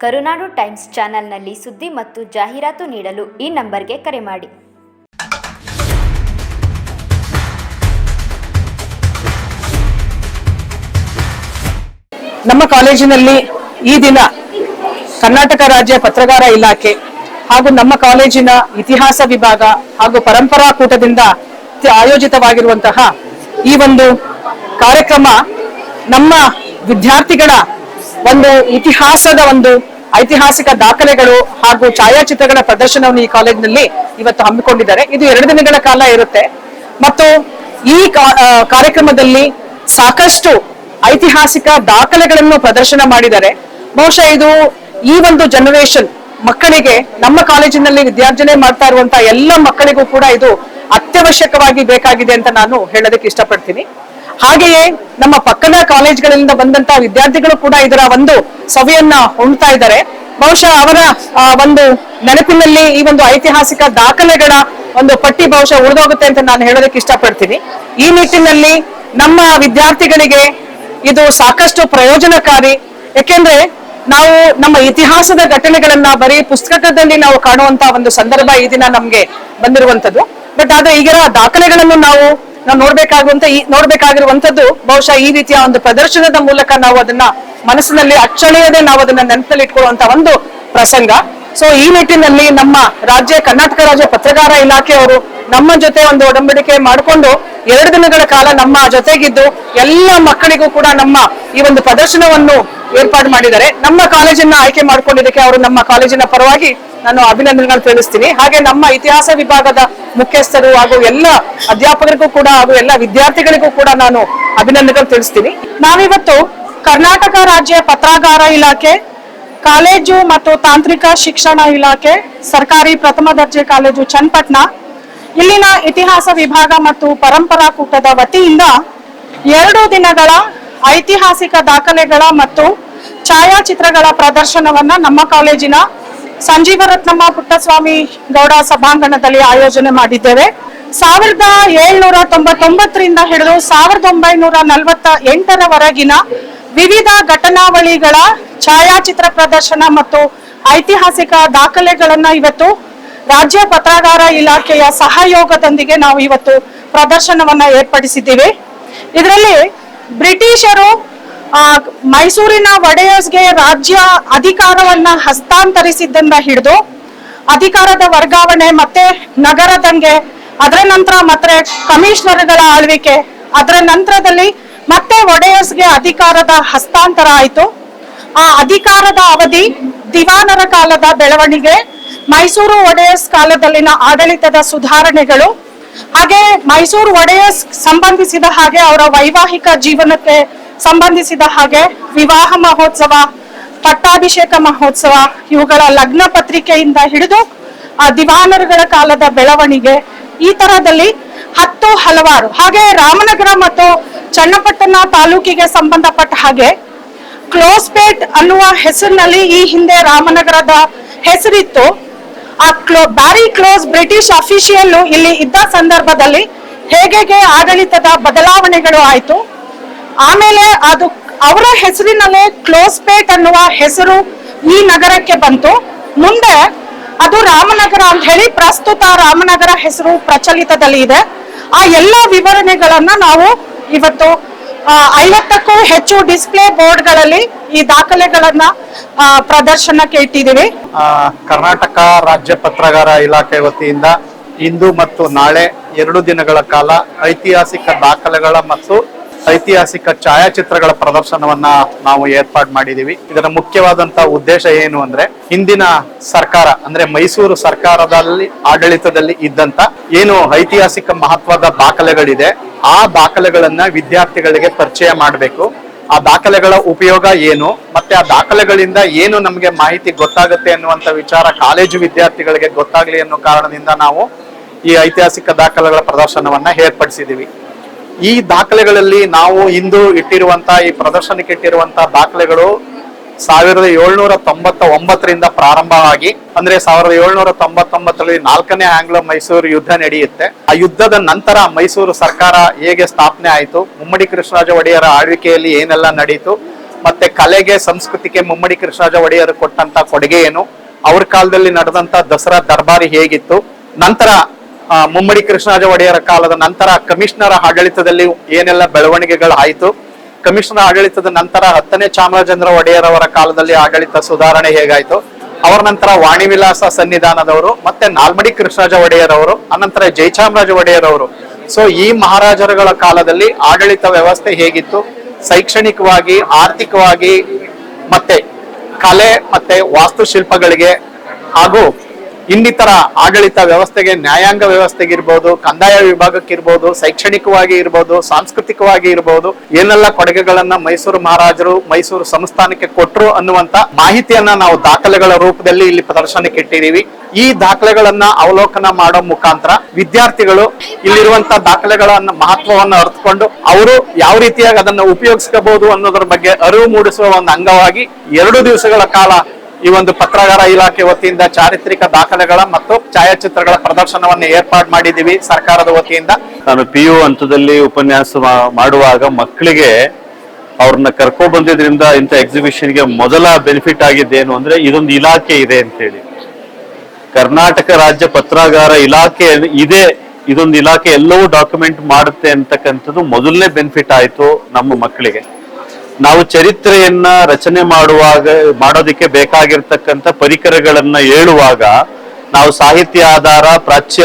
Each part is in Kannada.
ಕರುನಾಡು ಟೈಮ್ಸ್ ಚಾನೆಲ್ನಲ್ಲಿ ಸುದ್ದಿ ಮತ್ತು ಜಾಹೀರಾತು ನೀಡಲು ಈ ನಂಬರ್ಗೆ ಕರೆ ಮಾಡಿ. ನಮ್ಮ ಕಾಲೇಜಿನಲ್ಲಿ ಈ ದಿನ ಕರ್ನಾಟಕ ರಾಜ್ಯ ಪತ್ರಗಾರ ಇಲಾಖೆ ಹಾಗೂ ನಮ್ಮ ಕಾಲೇಜಿನ ಇತಿಹಾಸ ವಿಭಾಗ ಹಾಗೂ ಪರಂಪರಾ ಕೂಟದಿಂದ ಆಯೋಜಿತವಾಗಿರುವಂತಹ ಈ ಒಂದು ಕಾರ್ಯಕ್ರಮ ನಮ್ಮ ವಿದ್ಯಾರ್ಥಿಗಳ ಒಂದು ಇತಿಹಾಸದ ಒಂದು ಐತಿಹಾಸಿಕ ದಾಖಲೆಗಳು ಹಾಗೂ ಛಾಯಾಚಿತ್ರಗಳ ಪ್ರದರ್ಶನವನ್ನು ಈ ಕಾಲೇಜಿನಲ್ಲಿ ಇವತ್ತು ಹಮ್ಮಿಕೊಂಡಿದ್ದಾರೆ. ಇದು ಎರಡು ದಿನಗಳ ಕಾಲ ಇರುತ್ತೆ. ಮತ್ತು ಈ ಕಾರ್ಯಕ್ರಮದಲ್ಲಿ ಸಾಕಷ್ಟು ಐತಿಹಾಸಿಕ ದಾಖಲೆಗಳನ್ನು ಪ್ರದರ್ಶನ ಮಾಡಿದ್ದಾರೆ. ಬಹುಶಃ ಇದು ಈ ಒಂದು ಜನರೇಷನ್ ಮಕ್ಕಳಿಗೆ, ನಮ್ಮ ಕಾಲೇಜಿನಲ್ಲಿ ವಿದ್ಯಾರ್ಜನೆ ಮಾಡ್ತಾ ಇರುವಂತಹ ಎಲ್ಲ ಮಕ್ಕಳಿಗೂ ಕೂಡ ಇದು ಅತ್ಯವಶ್ಯಕವಾಗಿ ಬೇಕಾಗಿದೆ ಅಂತ ನಾನು ಹೇಳೋದಕ್ಕೆ ಇಷ್ಟಪಡ್ತೀನಿ. ಹಾಗೆಯೇ ನಮ್ಮ ಪಕ್ಕದ ಕಾಲೇಜ್ಗಳಿಂದ ಬಂದಂತ ವಿದ್ಯಾರ್ಥಿಗಳು ಕೂಡ ಇದರ ಒಂದು ಸವಿಯನ್ನ ಉಣ್ತಾ ಇದ್ದಾರೆ. ಬಹುಶಃ ಅವರ ಒಂದು ನೆನಪಿನಲ್ಲಿ ಈ ಒಂದು ಐತಿಹಾಸಿಕ ದಾಖಲೆಗಳ ಒಂದು ಪಟ್ಟಿ ಬಹುಶಃ ಉಳಿದೋಗುತ್ತೆ ಅಂತ ನಾನು ಹೇಳೋದಕ್ಕೆ ಇಷ್ಟಪಡ್ತೀನಿ. ಈ ನಿಟ್ಟಿನಲ್ಲಿ ನಮ್ಮ ವಿದ್ಯಾರ್ಥಿಗಳಿಗೆ ಇದು ಸಾಕಷ್ಟು ಪ್ರಯೋಜನಕಾರಿ. ಯಾಕೆಂದ್ರೆ ನಾವು ನಮ್ಮ ಇತಿಹಾಸದ ಘಟನೆಗಳನ್ನ ಬರೀ ಪುಸ್ತಕದಲ್ಲಿ ನಾವು ಕಾಣುವಂತ ಒಂದು ಸಂದರ್ಭ ಈ ದಿನ ನಮ್ಗೆ ಬಂದಿರುವಂತದ್ದು ಬಟ್ ಆದ್ರೆ ಈಗಿನ ದಾಖಲೆಗಳನ್ನು ನಾವು ನಾವು ನೋಡ್ಬೇಕಾಗುವಂತ ಈ ನೋಡ್ಬೇಕಾಗಿರುವಂತದ್ದು ಬಹುಶಃ ಈ ರೀತಿಯ ಒಂದು ಪ್ರದರ್ಶನದ ಮೂಲಕ ನಾವು ಅದನ್ನ ಮನಸ್ಸಿನಲ್ಲಿ ಅಚ್ಚಳಿಯದೆ ನಾವು ಅದನ್ನ ನೆನಪಲ್ಲಿ ಇಟ್ಕೊಳ್ಳುವಂತ ಒಂದು ಪ್ರಸಂಗ. ಸೊ ಈ ನಿಟ್ಟಿನಲ್ಲಿ ನಮ್ಮ ರಾಜ್ಯ ಕರ್ನಾಟಕ ರಾಜ್ಯ ಪತ್ರಕಾರ ಇಲಾಖೆಯವರು ನಮ್ಮ ಜೊತೆ ಒಂದು ಒಡಂಬಡಿಕೆ ಮಾಡಿಕೊಂಡು ಎರಡು ದಿನಗಳ ಕಾಲ ನಮ್ಮ ಜೊತೆಗಿದ್ದು ಎಲ್ಲ ಮಕ್ಕಳಿಗೂ ಕೂಡ ನಮ್ಮ ಈ ಒಂದು ಪ್ರದರ್ಶನವನ್ನು ಏರ್ಪಾಡು ಮಾಡಿದ್ದಾರೆ. ನಮ್ಮ ಕಾಲೇಜನ್ನ ಆಯ್ಕೆ ಮಾಡ್ಕೊಂಡಿದ್ದಕ್ಕೆ ಅವರು ನಮ್ಮ ಕಾಲೇಜಿನ ಪರವಾಗಿ ನಾನು ಅಭಿನಂದನೆಗಳನ್ನು ತಿಳಿಸ್ತೀನಿ. ಹಾಗೆ ನಮ್ಮ ಇತಿಹಾಸ ವಿಭಾಗದ ಮುಖ್ಯಸ್ಥರು ಹಾಗೂ ಎಲ್ಲ ಅಧ್ಯಾಪಕರಿಗೂ ಕೂಡ ಹಾಗೂ ಎಲ್ಲ ವಿದ್ಯಾರ್ಥಿಗಳಿಗೂ ಕೂಡ ನಾನು ಅಭಿನಂದನೆಗಳನ್ನು ತಿಳಿಸ್ತೀನಿ. ನಾವಿವತ್ತು ಕರ್ನಾಟಕ ರಾಜ್ಯ ಪತ್ರಾಗಾರ ಇಲಾಖೆ, ಕಾಲೇಜು ಮತ್ತು ತಾಂತ್ರಿಕ ಶಿಕ್ಷಣ ಇಲಾಖೆ, ಸರ್ಕಾರಿ ಪ್ರಥಮ ದರ್ಜೆ ಕಾಲೇಜು ಚನ್ನಪಟ್ಟಣ, ಇಲ್ಲಿನ ಇತಿಹಾಸ ವಿಭಾಗ ಮತ್ತು ಪರಂಪರಾ ಕೂಟದ ವತಿಯಿಂದ ಎರಡು ದಿನಗಳ ಐತಿಹಾಸಿಕ ದಾಖಲೆಗಳ ಮತ್ತು ಛಾಯಾಚಿತ್ರಗಳ ಪ್ರದರ್ಶನವನ್ನ ನಮ್ಮ ಕಾಲೇಜಿನ ಸಂಜೀವರತ್ನಮ್ಮ ಪುಟ್ಟಸ್ವಾಮಿ ಗೌಡ ಸಭಾಂಗಣದಲ್ಲಿ ಆಯೋಜನೆ ಮಾಡಿದ್ದೇವೆ. ಸಾವಿರದ ಏಳ್ನೂರ ತೊಂಬತ್ತೊಂಬತ್ತರಿಂದ ಹಿಡಿದು ಸಾವಿರದ ಒಂಬೈನೂರ ನಲವತ್ತ ಎಂಟರವರೆಗಿನ ವಿವಿಧ ಘಟನಾವಳಿಗಳ ಛಾಯಾಚಿತ್ರ ಪ್ರದರ್ಶನ ಮತ್ತು ಐತಿಹಾಸಿಕ ದಾಖಲೆಗಳನ್ನ ಇವತ್ತು ರಾಜ್ಯ ಪತ್ರಾಗಾರ ಇಲಾಖೆಯ ಸಹಯೋಗದೊಂದಿಗೆ ನಾವು ಇವತ್ತು ಪ್ರದರ್ಶನವನ್ನ ಏರ್ಪಡಿಸಿದ್ದೀವಿ. ಇದರಲ್ಲಿ ಬ್ರಿಟಿಷರು ಆ, ಮೈಸೂರಿನ ಒಡೆಯರ್ಸ್ಗೆ ರಾಜ್ಯ ಅಧಿಕಾರವನ್ನ ಹಸ್ತಾಂತರಿಸಿದ್ದರಿಂದ ಹಿಡಿದು ಅಧಿಕಾರದ ವರ್ಗಾವಣೆ ಮತ್ತೆ ನಗರ ದಂಗೆ ಅದರ ನಂತರ ಮತ್ತೆ ಕಮಿಷನರ್ಗಳ ಆಳ್ವಿಕೆ ಅದರ ನಂತರದಲ್ಲಿ ಮತ್ತೆ ಒಡೆಯರ್ಸ್ಗೆ ಅಧಿಕಾರದ ಹಸ್ತಾಂತರ ಆಯಿತು. ಆ ಅಧಿಕಾರದ ಅವಧಿ ದಿವಾನರ ಕಾಲದ ಬೆಳವಣಿಗೆ ಮೈಸೂರು ಒಡೆಯರ್ಸ್ ಕಾಲದಲ್ಲಿನ ಆಡಳಿತದ ಸುಧಾರಣೆಗಳು ಹಾಗೆ ಮೈಸೂರು ಒಡೆಯರ್ಸ್ ಸಂಬಂಧಿಸಿದ ಹಾಗೆ ಅವರ ವೈವಾಹಿಕ ಜೀವನಕ್ಕೆ ಸಂಬಂಧಿಸಿದ ಹಾಗೆ ವಿವಾಹ ಮಹೋತ್ಸವ, ಪಟ್ಟಾಭಿಷೇಕ ಮಹೋತ್ಸವ, ಇವುಗಳ ಲಗ್ನ ಪತ್ರಿಕೆಯಿಂದ ಹಿಡಿದು ಆ ದಿವಾನರುಗಳ ಕಾಲದ ಬೆಳವಣಿಗೆ ಈ ತರದಲ್ಲಿ ಹತ್ತು ಹಲವಾರು. ಹಾಗೆ ರಾಮನಗರ ಮತ್ತು ಚನ್ನಪಟ್ಟಣ ತಾಲೂಕಿಗೆ ಸಂಬಂಧಪಟ್ಟ ಹಾಗೆ ಕ್ಲೋಸ್ಪೇಟ್ ಅನ್ನುವ ಹೆಸರಿನಲ್ಲಿ ಈ ಹಿಂದೆ ರಾಮನಗರದ ಹೆಸರಿತ್ತು. ಆ ಕ್ಲೋ ಬ್ಯಾರಿ ಕ್ಲೋಸ್ ಬ್ರಿಟಿಷ್ ಅಫಿಷಿಯಲ್ ಇಲ್ಲಿ ಇದ್ದ ಸಂದರ್ಭದಲ್ಲಿ ಹೇಗೆ ಆಡಳಿತದ ಬದಲಾವಣೆಗಳು ಆಯ್ತು ಆಮೇಲೆ ಅದು ಅವರ ಹೆಸರಿನಲ್ಲೇ ಕ್ಲೋಸ್ಪೇಟ್ ಅನ್ನುವ ಹೆಸರು ಈ ನಗರಕ್ಕೆ ಬಂತು. ಮುಂದೆ ಅದು ರಾಮನಗರ ಅಂತ ಹೇಳಿ ಪ್ರಸ್ತುತ ರಾಮನಗರ ಹೆಸರು ಪ್ರಚಲಿತದಲ್ಲಿ ಇದೆ. ಆ ಎಲ್ಲ ವಿವರಣೆಗಳನ್ನ ನಾವು ಇವತ್ತು ಐವತ್ತಕ್ಕೂ ಹೆಚ್ಚು ಡಿಸ್ಪ್ಲೇ ಬೋರ್ಡ್ಗಳಲ್ಲಿ ಈ ದಾಖಲೆಗಳನ್ನ ಪ್ರದರ್ಶನಕ್ಕೆ ಇಟ್ಟಿದ್ದೀವಿ. ಕರ್ನಾಟಕ ರಾಜ್ಯ ಪತ್ರಗಾರ ಇಲಾಖೆ ವತಿಯಿಂದ ಇಂದು ಮತ್ತು ನಾಳೆ ಎರಡು ದಿನಗಳ ಕಾಲ ಐತಿಹಾಸಿಕ ದಾಖಲೆಗಳ ಮತ್ತು ಐತಿಹಾಸಿಕ ಛಾಯಾಚಿತ್ರಗಳ ಪ್ರದರ್ಶನವನ್ನ ನಾವು ಏರ್ಪಾಡು ಮಾಡಿದೀವಿ. ಇದರ ಮುಖ್ಯವಾದಂತಹ ಉದ್ದೇಶ ಏನು ಅಂದ್ರೆ ಹಿಂದಿನ ಸರ್ಕಾರ, ಅಂದ್ರೆ ಮೈಸೂರು ಸರ್ಕಾರದಲ್ಲಿ, ಆಡಳಿತದಲ್ಲಿ ಇದ್ದಂತ ಏನು ಐತಿಹಾಸಿಕ ಮಹತ್ವದ ದಾಖಲೆಗಳಿದೆ, ಆ ದಾಖಲೆಗಳನ್ನ ವಿದ್ಯಾರ್ಥಿಗಳಿಗೆ ಪರಿಚಯ ಮಾಡಬೇಕು. ಆ ದಾಖಲೆಗಳ ಉಪಯೋಗ ಏನು, ಮತ್ತೆ ಆ ದಾಖಲೆಗಳಿಂದ ಏನು ನಮಗೆ ಮಾಹಿತಿ ಗೊತ್ತಾಗುತ್ತೆ ಅನ್ನುವಂತ ವಿಚಾರ ಕಾಲೇಜು ವಿದ್ಯಾರ್ಥಿಗಳಿಗೆ ಗೊತ್ತಾಗ್ಲಿ ಅನ್ನೋ ಕಾರಣದಿಂದ ನಾವು ಈ ಐತಿಹಾಸಿಕ ದಾಖಲೆಗಳ ಪ್ರದರ್ಶನವನ್ನ ಏರ್ಪಡಿಸಿದೀವಿ. ಈ ದಾಖಲೆಗಳಲ್ಲಿ ನಾವು ಇಂದು ಇಟ್ಟಿರುವಂತ, ಈ ಪ್ರದರ್ಶನಕ್ಕೆ ಇಟ್ಟಿರುವಂತ ದಾಖಲೆಗಳು ಸಾವಿರದ ಏಳ್ನೂರ ತೊಂಬತ್ತ ಒಂಬತ್ತರಿಂದ ಪ್ರಾರಂಭವಾಗಿ, ಅಂದ್ರೆ ಸಾವಿರದ ಏಳ್ನೂರ ತೊಂಬತ್ತೊಂಬತ್ತರಲ್ಲಿ ನಾಲ್ಕನೇ ಆಂಗ್ಲೋ ಮೈಸೂರು ಯುದ್ಧ ನಡೆಯುತ್ತೆ. ಆ ಯುದ್ಧದ ನಂತರ ಮೈಸೂರು ಸರ್ಕಾರ ಹೇಗೆ ಸ್ಥಾಪನೆ ಆಯಿತು, ಮುಮ್ಮಡಿ ಕೃಷ್ಣರಾಜ ಒಡೆಯರ ಆಳ್ವಿಕೆಯಲ್ಲಿ ಏನೆಲ್ಲ ನಡೀತು, ಮತ್ತೆ ಕಲೆಗೆ, ಸಂಸ್ಕೃತಿಗೆ ಮುಮ್ಮಡಿ ಕೃಷ್ಣರಾಜ ಒಡೆಯರು ಕೊಟ್ಟಂತ ಕೊಡುಗೆ ಏನು, ಅವ್ರ ಕಾಲದಲ್ಲಿ ನಡೆದಂತ ದಸರಾ ದರ್ಬಾರಿ ಹೇಗಿತ್ತು, ನಂತರ ಮುಮ್ಮಡಿ ಕೃಷ್ಣರಾಜ ಒಡೆಯರ ಕಾಲದ ನಂತರ ಕಮಿಷನರ್ ಆಡಳಿತದಲ್ಲಿ ಏನೆಲ್ಲ ಬೆಳವಣಿಗೆಗಳು ಆಯಿತು? ಕಮಿಷನರ್ ಆಡಳಿತದ ನಂತರ ಹತ್ತನೇ ಚಾಮರಾಜೇಂದ್ರ ಒಡೆಯರ್ ಅವರ ಕಾಲದಲ್ಲಿ ಆಡಳಿತ ಸುಧಾರಣೆ ಹೇಗಾಯ್ತು? ಅವರ ನಂತರ ವಾಣಿ ವಿಲಾಸ ಸನ್ನಿಧಾನದವರು, ಮತ್ತೆ ನಾಲ್ಮಡಿ ಕೃಷ್ಣರಾಜ ಒಡೆಯರ್ ಅವರು ಅನಂತರ ಜಯಚಾಮರಾಜ ಒಡೆಯರ್ ಅವರು ಸೊ ಈ ಮಹಾರಾಜರುಗಳ ಕಾಲದಲ್ಲಿ ಆಡಳಿತ ವ್ಯವಸ್ಥೆ ಹೇಗಿತ್ತು? ಶೈಕ್ಷಣಿಕವಾಗಿ, ಆರ್ಥಿಕವಾಗಿ, ಮತ್ತೆ ಕಲೆ, ಮತ್ತೆ ವಾಸ್ತುಶಿಲ್ಪಗಳಿಗೆ, ಹಾಗೂ ಇನ್ನಿತರ ಆಡಳಿತ ವ್ಯವಸ್ಥೆಗೆ, ನ್ಯಾಯಾಂಗ ವ್ಯವಸ್ಥೆಗೆ ಇರ್ಬೋದು, ಕಂದಾಯ ವಿಭಾಗಕ್ಕೆ ಇರ್ಬೋದು, ಶೈಕ್ಷಣಿಕವಾಗಿ ಇರ್ಬೋದು, ಸಾಂಸ್ಕೃತಿಕವಾಗಿ ಇರ್ಬೋದು, ಏನೆಲ್ಲ ಕೊಡುಗೆಗಳನ್ನ ಮೈಸೂರು ಮಹಾರಾಜರು, ಮೈಸೂರು ಸಂಸ್ಥಾನಕ್ಕೆ ಕೊಟ್ಟರು ಅನ್ನುವಂತ ಮಾಹಿತಿಯನ್ನ ನಾವು ದಾಖಲೆಗಳ ರೂಪದಲ್ಲಿ ಇಲ್ಲಿ ಪ್ರದರ್ಶನಕ್ಕೆ ಇಟ್ಟಿದ್ದೀವಿ. ಈ ದಾಖಲೆಗಳನ್ನ ಅವಲೋಕನ ಮಾಡೋ ಮುಖಾಂತರ ವಿದ್ಯಾರ್ಥಿಗಳು ಇಲ್ಲಿರುವಂತ ದಾಖಲೆಗಳನ್ನ ಮಹತ್ವವನ್ನು ಅರ್ಥಕೊಂಡು ಅವರು ಯಾವ ರೀತಿಯಾಗಿ ಅದನ್ನು ಉಪಯೋಗಿಸ್ಕೋಬಹುದು ಅನ್ನೋದ್ರ ಬಗ್ಗೆ ಅರಿವು ಮೂಡಿಸುವ ಒಂದು ಅಂಗವಾಗಿ ಎರಡು ದಿವಸಗಳ ಕಾಲ ಈ ಒಂದು ಪತ್ರಾಗಾರ ಇಲಾಖೆ ವತಿಯಿಂದ ಚಾರಿತ್ರಿಕ ದಾಖಲೆಗಳ ಮತ್ತು ಛಾಯಾಚಿತ್ರಗಳ ಪ್ರದರ್ಶನವನ್ನು ಏರ್ಪಾಡು ಮಾಡಿದೀವಿ ಸರ್ಕಾರದ ವತಿಯಿಂದ. ನಾನು ಪಿ ಯು ಹಂತದಲ್ಲಿ ಉಪನ್ಯಾಸ ಮಾಡುವಾಗ ಮಕ್ಕಳಿಗೆ ಅವ್ರನ್ನ ಕರ್ಕೊಂಡು ಬಂದಿದ್ರಿಂದ ಇಂಥ ಎಕ್ಸಿಬಿಷನ್ಗೆ ಮೊದಲ ಬೆನಿಫಿಟ್ ಆಗಿದ್ದೇನು ಅಂದ್ರೆ ಇದೊಂದು ಇಲಾಖೆ ಇದೆ ಅಂತೇಳಿ. ಕರ್ನಾಟಕ ರಾಜ್ಯ ಪತ್ರಾಗಾರ ಇಲಾಖೆ ಇದೆ, ಇದೊಂದು ಇಲಾಖೆ ಎಲ್ಲವೂ ಡಾಕ್ಯುಮೆಂಟ್ ಮಾಡುತ್ತೆ ಅಂತಕ್ಕಂಥದ್ದು ಮೊದಲನೇ ಬೆನಿಫಿಟ್ ಆಯ್ತು ನಮ್ಮ ಮಕ್ಕಳಿಗೆ. ನಾವು ಚರಿತ್ರೆಯನ್ನ ರಚನೆ ಮಾಡುವಾಗ, ಮಾಡೋದಕ್ಕೆ ಬೇಕಾಗಿರ್ತಕ್ಕಂಥ ಪರಿಕರಗಳನ್ನ ಹೇಳುವಾಗ ನಾವು ಸಾಹಿತ್ಯ ಆಧಾರ, ಪ್ರಾಚ್ಯ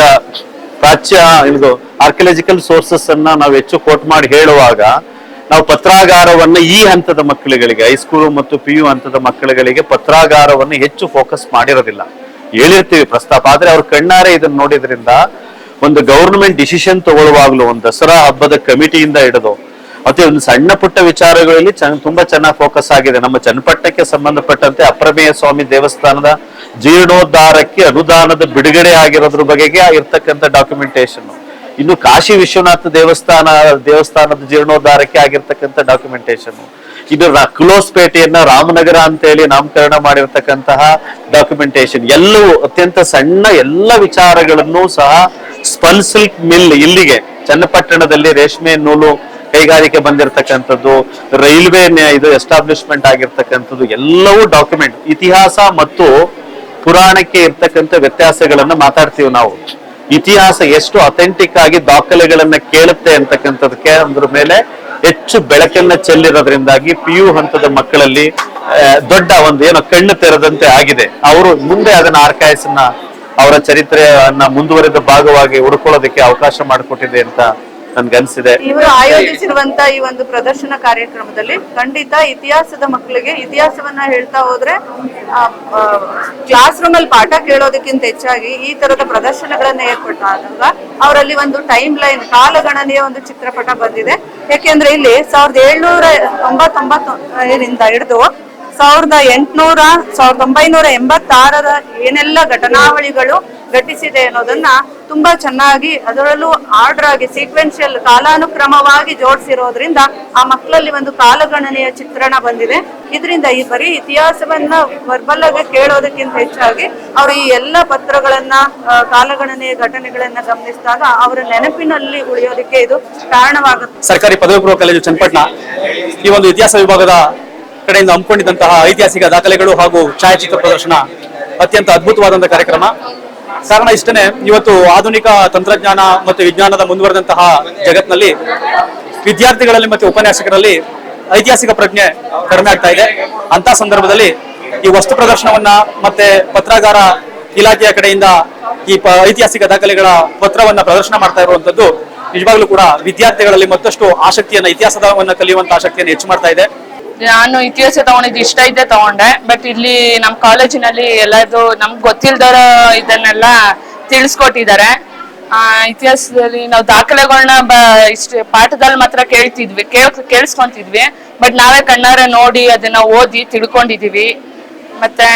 ಪ್ರಾಚ್ಯ ಇದು ಆರ್ಕಿಯಾಲಜಿಕಲ್ ಸೋರ್ಸಸ್ ಅನ್ನ ನಾವು ಹೆಚ್ಚು ಕೋಟ್ ಮಾಡಿ ಹೇಳುವಾಗ ನಾವು ಪತ್ರಾಗಾರವನ್ನ ಈ ಹಂತದ ಮಕ್ಕಳುಗಳಿಗೆ ಹೈಸ್ಕೂಲು ಮತ್ತು ಪಿ ಯು ಹಂತದ ಮಕ್ಕಳುಗಳಿಗೆ ಪತ್ರಾಗಾರವನ್ನು ಹೆಚ್ಚು ಫೋಕಸ್ ಮಾಡಿರೋದಿಲ್ಲ. ಹೇಳಿರ್ತೀವಿ ಪ್ರಸ್ತಾಪ. ಆದ್ರೆ ಅವ್ರ ಕಣ್ಣಾರೆ ಇದನ್ನ ನೋಡಿದ್ರಿಂದ ಒಂದು ಗವರ್ನಮೆಂಟ್ ಡಿಸಿಷನ್ ತಗೊಳ್ಳುವಾಗ್ಲೂ, ಒಂದು ದಸರಾ ಹಬ್ಬದ ಕಮಿಟಿಯಿಂದ ಹಿಡಿದು ಮತ್ತೆ ಒಂದು ಸಣ್ಣ ಪುಟ್ಟ ವಿಚಾರಗಳಲ್ಲಿ ತುಂಬಾ ಚೆನ್ನಾಗಿ ಫೋಕಸ್ ಆಗಿದೆ. ನಮ್ಮ ಚನ್ನಪಟ್ಟಣಕ್ಕೆ ಸಂಬಂಧಪಟ್ಟಂತೆ ಅಪ್ರಮೇಯ ಸ್ವಾಮಿ ದೇವಸ್ಥಾನದ ಜೀರ್ಣೋದ್ಧಾರಕ್ಕೆ ಅನುದಾನದ ಬಿಡುಗಡೆ ಆಗಿರೋದ್ರ ಬಗೆಗೆ ಇರ್ತಕ್ಕಂಥ ಡಾಕ್ಯುಮೆಂಟೇಶನ್ ಇನ್ನು ಕಾಶಿ ವಿಶ್ವನಾಥ ದೇವಸ್ಥಾನ, ದೇವಸ್ಥಾನದ ಜೀರ್ಣೋದ್ಧಾರಕ್ಕೆ ಆಗಿರ್ತಕ್ಕಂಥ ಡಾಕ್ಯುಮೆಂಟೇಶನ್ ಇದು ಕ್ಲೋಸ್ ಕುಲೋಸ್ಪೇಟೆಯನ್ನ ರಾಮನಗರ ಅಂತ ಹೇಳಿ ನಾಮಕರಣ ಮಾಡಿರ್ತಕ್ಕಂತಹ ಡಾಕ್ಯುಮೆಂಟೇಶನ್ ಎಲ್ಲವೂ ಅತ್ಯಂತ ಸಣ್ಣ ಎಲ್ಲ ವಿಚಾರಗಳನ್ನು ಸಹ ಸ್ಪನ್ಸಿಲ್ಕ್ ಮಿಲ್ ಇಲ್ಲಿಗೆ, ಚನ್ನಪಟ್ಟಣದಲ್ಲಿ ರೇಷ್ಮೆ ನೂಲು ಕೈಗಾರಿಕೆ ಬಂದಿರತಕ್ಕಂಥದ್ದು, ರೈಲ್ವೆ ಇದು ಎಸ್ಟಾಬ್ಲಿಷ್ಮೆಂಟ್ ಆಗಿರ್ತಕ್ಕಂಥದ್ದು, ಎಲ್ಲವೂ ಡಾಕ್ಯುಮೆಂಟ್. ಇತಿಹಾಸ ಮತ್ತು ಪುರಾಣಕ್ಕೆ ಇರ್ತಕ್ಕಂಥ ವ್ಯತ್ಯಾಸಗಳನ್ನ ಮಾತಾಡ್ತೀವಿ ನಾವು. ಇತಿಹಾಸ ಎಷ್ಟು ಅಥೆಂಟಿಕ್ ಆಗಿ ದಾಖಲೆಗಳನ್ನ ಕೇಳುತ್ತೆ ಅಂತಕ್ಕಂಥದಕ್ಕೆ ಅಂದ್ರ ಮೇಲೆ ಹೆಚ್ಚು ಬೆಳಕನ್ನ ಚೆಲ್ಲಿರೋದ್ರಿಂದಾಗಿ ಪಿ ಯು ಹಂತದ ಮಕ್ಕಳಲ್ಲಿ ದೊಡ್ಡ ಒಂದು ಏನೋ ಕಣ್ಣು ತೆರೆದಂತೆ ಆಗಿದೆ. ಅವರು ಮುಂದೆ ಅದನ್ನ ಆರ್ಕೈಸನ್ನ ಅವರ ಚರಿತ್ರೆಯನ್ನ ಮುಂದುವರೆದ ಭಾಗವಾಗಿ ಹುಡ್ಕೊಳ್ಳೋದಕ್ಕೆ ಅವಕಾಶ ಮಾಡಿಕೊಟ್ಟಿದೆ ಅಂತ ನನ್ಗನ್ಸಿದೆ ಇವರು ಆಯೋಜಿಸಿರುವಂತ ಈ ಒಂದು ಪ್ರದರ್ಶನ ಕಾರ್ಯಕ್ರಮದಲ್ಲಿ ಖಂಡಿತ ಇತಿಹಾಸದ ಮಕ್ಕಳಿಗೆ ಇತಿಹಾಸವನ್ನ ಹೇಳ್ತಾ ಹೋದ್ರೆ ಕ್ಲಾಸ್ ರೂಮ್ ಅಲ್ಲಿ ಪಾಠ ಕೇಳೋದಕ್ಕಿಂತ ಹೆಚ್ಚಾಗಿ ಈ ತರದ ಪ್ರದರ್ಶನಗಳನ್ನ ಏರ್ಪಟ್ಟಾಗ ಅವರಲ್ಲಿ ಒಂದು ಟೈಮ್ ಲೈನ್, ಕಾಲಗಣನೆಯ ಒಂದು ಚಿತ್ರಪಟ ಬಂದಿದೆ. ಯಾಕೆಂದ್ರೆ ಇಲ್ಲಿ ಸಾವಿರದ ಏಳ್ನೂರ ತೊಂಬತ್ತೊಂಬತ್ತರಿಂದ ಹಿಡಿದು ಸಾವಿರದ ಎಂಟುನೂರ, ಸಾವಿರದ ಒಂಬೈನೂರ ಎಂಬತ್ತಾರರ ಏನೆಲ್ಲ ಘಟನಾವಳಿಗಳು ಘಟಿಸಿದೆ ಅನ್ನೋದನ್ನ ತುಂಬಾ ಚೆನ್ನಾಗಿ ಅದರಲ್ಲೂ ಆರ್ಡರ್ ಆಗಿ ಸೀಕ್ವೆನ್ಷಿಯಲ್ ಕಾಲಾನುಕ್ರಮವಾಗಿ ಜೋಡಿಸಿರೋದ್ರಿಂದ ಆ ಮಕ್ಕಳಲ್ಲಿ ಒಂದು ಕಾಲಗಣನೆಯ ಚಿತ್ರಣ ಬಂದಿದೆ. ಇದರಿಂದ ಈ ಬರೀ ಇತಿಹಾಸವನ್ನ ವರ್ಬಲ್ ಆಗಿ ಕೇಳೋದಕ್ಕಿಂತ ಹೆಚ್ಚಾಗಿ ಅವರು ಈ ಎಲ್ಲ ಪತ್ರಗಳನ್ನ ಕಾಲಗಣನೆಯ ಘಟನೆಗಳನ್ನ ಗಮನಿಸಿದಾಗ ಅವರ ನೆನಪಿನಲ್ಲಿ ಉಳಿಯೋದಕ್ಕೆ ಇದು ಕಾರಣವಾಗುತ್ತೆ. ಸರ್ಕಾರಿ ಪದವಿ ಪೂರ್ವ ಕಾಲೇಜು ಚನ್ನಪಟ್ಟಣ ಈ ಒಂದು ಇತಿಹಾಸ ವಿಭಾಗದ ಕಡೆಯಿಂದ ಹಮ್ಮಿಕೊಂಡಿದ್ದಂತಹ ಐತಿಹಾಸಿಕ ದಾಖಲೆಗಳು ಹಾಗೂ ಛಾಯಾಚಿತ್ರ ಪ್ರದರ್ಶನ ಅತ್ಯಂತ ಅದ್ಭುತವಾದಂತಹ ಕಾರ್ಯಕ್ರಮ. ಕಾರಣ ಇಷ್ಟನೇ ಇವತ್ತು ಆಧುನಿಕ ತಂತ್ರಜ್ಞಾನ ಮತ್ತು ವಿಜ್ಞಾನದ ಮುಂದುವರೆದಂತಹ ಜಗತ್ತಿನಲ್ಲಿ ವಿದ್ಯಾರ್ಥಿಗಳಲ್ಲಿ ಮತ್ತು ಉಪನ್ಯಾಸಕರಲ್ಲಿ ಐತಿಹಾಸಿಕ ಪ್ರಜ್ಞೆ ಕಡಿಮೆ ಆಗ್ತಾ ಇದೆ. ಅಂತ ಸಂದರ್ಭದಲ್ಲಿ ಈ ವಸ್ತು ಪ್ರದರ್ಶನವನ್ನ ಮತ್ತೆ ಪತ್ರಾಗಾರ ಇಲಾಖೆಯ ಕಡೆಯಿಂದ ಈ ಐತಿಹಾಸಿಕ ದಾಖಲೆಗಳ ಪತ್ರವನ್ನ ಪ್ರದರ್ಶನ ಮಾಡ್ತಾ ಇರುವಂತದ್ದು ನಿಜವಾಗ್ಲೂ ಕೂಡ ವಿದ್ಯಾರ್ಥಿಗಳಲ್ಲಿ ಮತ್ತಷ್ಟು ಆಸಕ್ತಿಯನ್ನ ಇತಿಹಾಸದವನ್ನ ಕಲಿಯುವಂತ ಆಸಕ್ತಿಯನ್ನು ಹೆಚ್ಚು ಮಾಡ್ತಾ ಇದೆ. ನಾನು ಇತಿಹಾಸ ತಗೊಂಡಿದ್ದು ಇಷ್ಟ ಇದ್ದೇ ತಗೊಂಡೆ. ಬಟ್ ಇಲ್ಲಿ ನಮ್ಮ ಕಾಲೇಜಿನಲ್ಲಿ ಎಲ್ಲದು ನಮ್ಗೆ ಗೊತ್ತಿಲ್ದರ ಇದನ್ನೆಲ್ಲ ತಿಳಿಸ್ಕೊಟ್ಟಿದ್ದಾರೆ. ಇತಿಹಾಸದಲ್ಲಿ ನಾವು ದಾಖಲೆಗಳನ್ನ ಬ, ಇಷ್ಟು ಪಾಠದಲ್ಲಿ ಮಾತ್ರ ಕೇಳ್ತಿದ್ವಿ. ಕೇಳ್, ಕೇಳಿಸ್ಕೊಂತಿದ್ವಿ. ಬಟ್ ನಾವೇ ಕಣ್ಣಾರೆ ನೋಡಿ ಅದನ್ನ ಓದಿ ತಿಳ್ಕೊಂಡಿದೀವಿ. ಮತ್ತೆ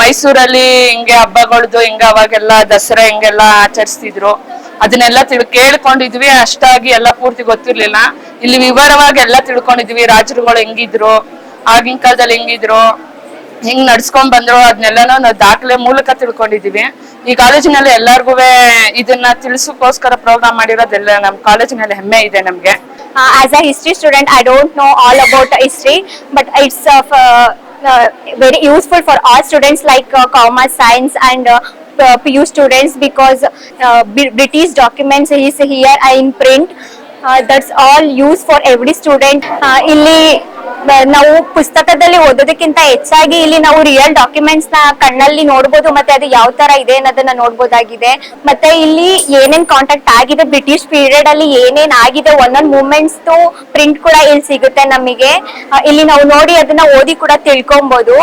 ಮೈಸೂರಲ್ಲಿ ಹಿಂಗೆ ಹಬ್ಬಗಳದ್ದು ಹಿಂಗೆ ಅವಾಗೆಲ್ಲ ದಸರಾ ಹಿಂಗೆಲ್ಲ ಆಚರಿಸ್ತಿದ್ರು. ಅದನ್ನೆಲ್ಲ ತಿಳ್, ಕೇಳ್ಕೊಂಡಿದ್ವಿ, ಅಷ್ಟಾಗಿ ಎಲ್ಲ ಪೂರ್ತಿ ಗೊತ್ತಿರ್ಲಿಲ್ಲ. ಇಲ್ಲಿ ವಿವರವಾಗಿ ಎಲ್ಲ ತಿಳ್ಕೊಂಡಿದ್ವಿ, ರಾಜರುಗಳು ಹೆಂಗಿದ್ರು, ಆಗಿನ ಕಾಲದಲ್ಲಿ ಹೆಂಗಿದ್ರು, ಹೆಂಗ್ ನಡ್ಸ್ಕೊಂಡ್ ಬಂದ್ರು ಅದನ್ನೆಲ್ಲನೂ ನಾವು ದಾಖಲೆ ಮೂಲಕ ತಿಳ್ಕೊಂಡಿದೀವಿ. ಈ ಕಾಲೇಜಿನಲ್ಲಿ ಎಲ್ಲಾರ್ಗು ಇದನ್ನ ತಿಳಿಸೋಕೋಸ್ಕರ ಪ್ರೋಗ್ರಾಮ್ ಮಾಡಿರೋದೆಲ್ಲ ನಮ್ ಕಾಲೇಜಿನಲ್ಲಿ ಹೆಮ್ಮೆ ಇದೆ ನಮ್ಗೆ. As a history student I don't know all about history but it's very useful for all students like commerce science students like uh, PU students because uh, Br- British documents is here in print. Uh, that's all used for every student. Uh, ಇಲ್ಲಿ ನಾವು ಪುಸ್ತಕದಲ್ಲಿ ಓದೋದಕ್ಕಿಂತ ಹೆಚ್ಚಾಗಿ ಇಲ್ಲಿ ನಾವು ರಿಯಲ್ ಡಾಕ್ಯುಮೆಂಟ್ಸ್ನ ಕಣ್ಣಲ್ಲಿ ನೋಡ್ಬೋದು ಮತ್ತೆ ಅದು ಯಾವ ತರ ಇದೆ ಅನ್ನೋದನ್ನ ನೋಡ್ಬೋದಾಗಿದೆ ಮತ್ತೆ ಇಲ್ಲಿ ಏನೇನ್ ಕಾಂಟ್ಯಾಕ್ಟ್ ಆಗಿದೆ ಬ್ರಿಟಿಷ್ ಪೀರಿಯಡ್ ಅಲ್ಲಿ ಏನೇನ್ ಆಗಿದೆ ಒಂದೊಂದು ಮೂಮೆಂಟ್ಸ್ ಪ್ರಿಂಟ್ ಕೂಡ ಇಲ್ಲಿ ಸಿಗುತ್ತೆ ನಮಗೆ ಇಲ್ಲಿ ನಾವು ನೋಡಿ ಅದನ್ನ ಓದಿ ಕೂಡ ತಿಳ್ಕೊಬಹುದು